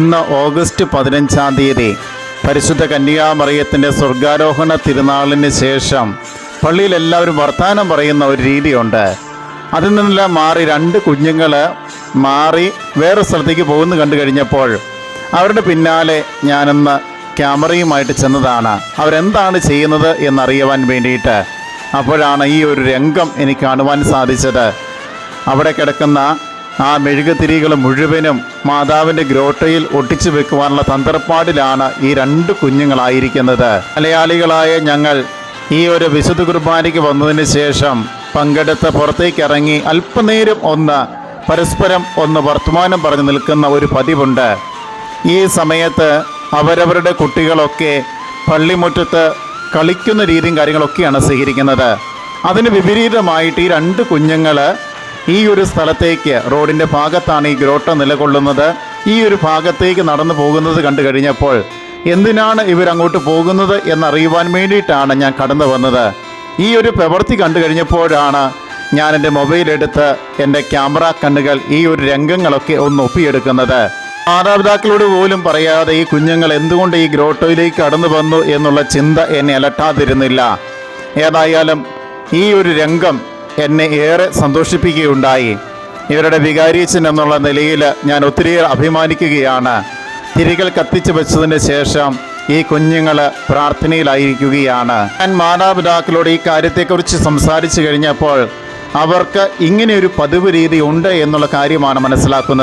ഇന്ന് ഓഗസ്റ്റ് പതിനഞ്ചാം തീയതി പരിശുദ്ധ കന്യാമറിയത്തിന്റെ സ്വർഗാരോഹണ തിരുനാളിന് ശേഷം പള്ളിയിൽ എല്ലാവരും വർത്തമാനം പറയുന്ന ഒരു രീതിയുണ്ട്. അതിൽ നിന്നെല്ലാം മാറി രണ്ട് കുഞ്ഞുങ്ങൾ മാറി വേറെ സ്ഥലത്തേക്ക് പോകുന്നു കണ്ടു കഴിഞ്ഞപ്പോൾ അവരുടെ പിന്നാലെ ഞാനിന്ന് ക്യാമറയുമായിട്ട് ചെന്നതാണ്. അവരെന്താണ് ചെയ്യുന്നത് എന്നറിയുവാൻ വേണ്ടിയിട്ട് അപ്പോഴാണ് ഈ ഒരു രംഗം എനിക്ക് കാണുവാൻ സാധിച്ചത്. അവിടെ കിടക്കുന്ന ആ മെഴുകുതിരികൾ മുഴുവനും മാതാവിന്റെ ഗ്രോട്ടയിൽ ഒട്ടിച്ചു വെക്കുവാനുള്ള തന്ത്രപ്പാടിലാണ് ഈ രണ്ട് കുഞ്ഞുങ്ങളായിരിക്കുന്നത്. മലയാളികളായ ഞങ്ങൾ ഈ ഒരു വിശുദ്ധ കുർബാനയ്ക്ക് വന്നതിന് ശേഷം പങ്കെടുത്ത് പുറത്തേക്ക് ഇറങ്ങി അല്പനേരം ഒന്ന് പരസ്പരം ഒന്ന് വർത്തമാനം പറഞ്ഞു നിൽക്കുന്ന ഒരു പതിവുണ്ട്. ഈ സമയത്ത് അവരവരുടെ കുട്ടികളൊക്കെ പള്ളിമുറ്റത്ത് കളിക്കുന്ന രീതിയും കാര്യങ്ങളൊക്കെയാണ് സ്വീകരിക്കുന്നത്. അതിന് വിപരീതമായിട്ട് ഈ രണ്ട് കുഞ്ഞുങ്ങൾ ഈ ഒരു സ്ഥലത്തേക്ക് റോഡിന്റെ ഭാഗത്താണ് ഈ ഗ്രോട്ട നിലകൊള്ളുന്നത്. ഈ ഒരു ഭാഗത്തേക്ക് നടന്നു പോകുന്നത് കണ്ടു കഴിഞ്ഞപ്പോൾ എന്തിനാണ് ഇവരങ്ങോട്ട് പോകുന്നത് എന്നറിയുവാൻ വേണ്ടിയിട്ടാണ് ഞാൻ കടന്നു വന്നത്. ഈ ഒരു പ്രവൃത്തി കണ്ടു കഴിഞ്ഞപ്പോഴാണ് ഞാൻ എന്റെ മൊബൈലെടുത്ത് എന്റെ ക്യാമറ കണ്ണുകൾ ഈ ഒരു രംഗങ്ങളൊക്കെ ഒന്ന് ഒപ്പിയെടുക്കുന്നത്. മാതാപിതാക്കളോട് പോലും പറയാതെ ഈ കുഞ്ഞുങ്ങൾ എന്തുകൊണ്ട് ഈ ഗ്രോട്ടോയിലേക്ക് കടന്നു വന്നു എന്നുള്ള ചിന്ത എന്നെ അലട്ടാതിരുന്നില്ല. ഏതായാലും ഈ ഒരു രംഗം എന്നെ ഏറെ സന്തോഷിപ്പിക്കുകയുണ്ടായി. ഇവരുടെ വികാരിച്ചൻ എന്നുള്ള നിലയിൽ ഞാൻ ഒത്തിരിയേറെ അഭിമാനിക്കുകയാണ്. തിരികൾ കത്തിച്ചു വെച്ചതിന് ശേഷം ഈ കുഞ്ഞുങ്ങൾ പ്രാർത്ഥനയിലായിരിക്കുകയാണ്. ഞാൻ മാതാപിതാക്കളോട് ഈ കാര്യത്തെക്കുറിച്ച് സംസാരിച്ചു കഴിഞ്ഞപ്പോൾ അവർക്ക് ഇങ്ങനെയൊരു പതിവ് രീതി ഉണ്ട് എന്നുള്ള കാര്യമാണ് മനസ്സിലാക്കുന്നത്.